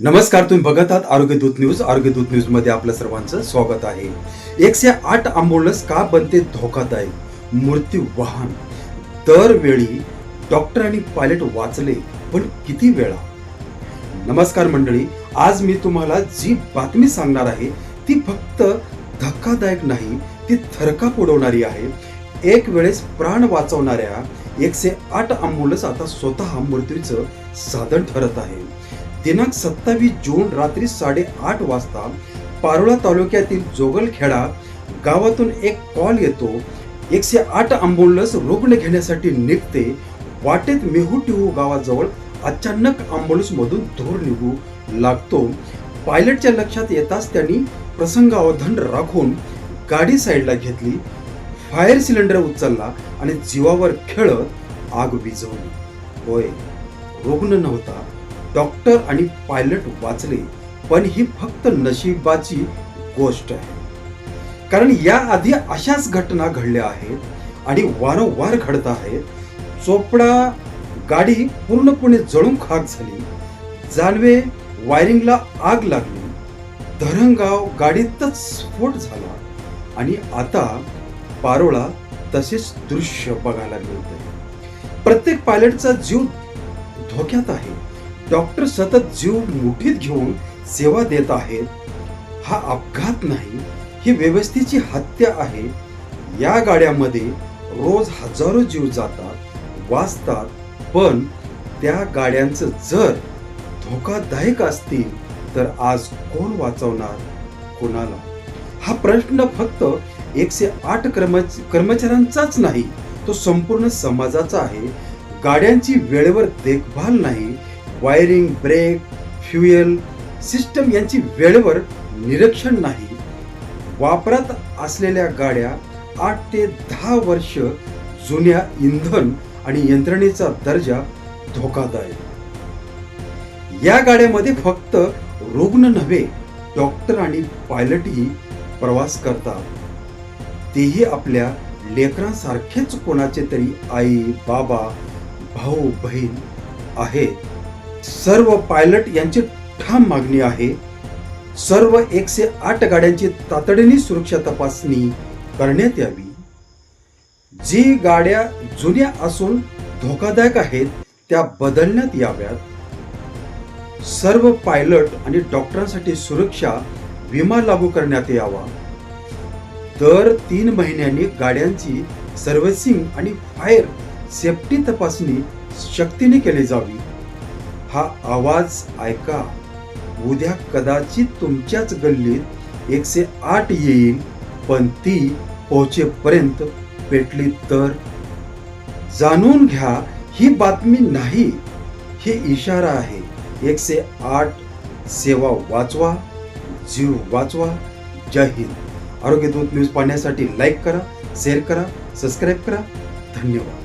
नमस्कार तुम्ही बघत आहात आरोग्य दूत न्यूज. आरोग्य दूत न्यूजमध्ये आपलं सर्वांचं स्वागत आहे. एकशे आठ अँब्युलन्स का बनते धोकादायक? मृत्यू वाहन. दरवेळी डॉक्टर आणि पायलट वाचले पण किती वेळा? नमस्कार मंडळी आज मी तुम्हाला जी बातमी सांगणार आहे ती फक्त धक्कादायक नाही ती थरका उडवणारी आहे. एक वेळेस प्राण वाचवणाऱ्या एकशे आठ अँब्युलन्स आता स्वतः मृत्यूचं साधन ठरत आहे. दिनांक सत्तावीस जून रात्री साडेआठ वाजता पारोळा तालुक्यातील जोगलखेडा गावातून एक कॉल येतो. एकशे आठ अँब्युलन्स रुग्ण घेण्यासाठी निघते. वाटेत मेहुटिहू गावाजवळ अचानक अँब्युलन्स मधून धूर निघू लागतो. पायलटच्या लक्षात येताच त्यांनी प्रसंगावधान राखून गाडी साईडला घेतली. फायर सिलेंडर उचलला आणि जीवावर खेळत आग विझवली. होय रुग्ण नव्हता. डॉक्टर आणि पायलट वाचले पण ही फक्त नशिबाची गोष्ट आहे. कारण या आधी अशाच घटना घडल्या आहेत आणि वारंवार घडत आहेत. चोपडा गाडी पूर्णपणे जळून खाक झाली. जानवे वायरिंगला आग लागली. धरणगाव गाडीतच स्फोट झाला. आणि आता पारोळा तसेच दृश्य बघायला मिळते प्रत्येक पायलटचा जीव धोक्यात आहे. डॉक्टर सतत जीव मुठीत घेऊन सेवा देत आहेत. हा अपघात नाही ही व्यवस्थेची हत्या आहे. या गाड्यामध्ये रोज हजारो जीव जातात वाचतात पण त्या गाड्यांचं जर धोकादायक असतील तर आज कोण वाचवणार? कोणाला? हा प्रश्न फक्त एकशे आठ कर्मच कर्मचाऱ्यांचाच नाही तो संपूर्ण समाजाचा आहे. गाड्यांची वेळेवर देखभाल नाही वायरिंग ब्रेक फ्युएल सिस्टम यांची वेळेवर निरीक्षण नाही. वापरात असलेल्या गाड्या आठ ते दहा वर्ष जुन्या इंधन आणि यंत्रणेचा दर्जा धोकादायक. या गाड्यामध्ये फक्त रुग्ण नव्हे डॉक्टर आणि पायलटही प्रवास करतात. तेही आपल्या लेकरांसारखेच कोणाचे तरी आई बाबा भाऊ बहीण आहेत. सर्व पायलट यांची ठाम मागणी आहे. सर्व एकशे आठ गाड्यांची तातडीने सुरक्षा तपासणी करण्यात यावी. जी गाड्या जुन्या असून धोकादायक आहेत त्या बदलण्यात याव्यात. सर्व पायलट आणि डॉक्टरांसाठी सुरक्षा विमा लागू करण्यात यावा. दर तीन महिन्यांनी गाड्यांची सर्व्हिसिंग आणि फायर सेफ्टी तपासणी शक्तीने केली जावी. हा आवाज ऐका. उद्या कदाचित तुमच्याच गल्लीत एकशे आठ येईल पण ती पोहोचेपर्यंत पेटली तर. जाणून घ्या ही बातमी नाही. हे इशारा आहे. एकशे आठ सेवा वाचवा जीव वाचवा. जय हिंद. आरोग्यदूत न्यूज पाहण्यासाठी लाईक करा शेअर करा सबस्क्राईब करा. धन्यवाद.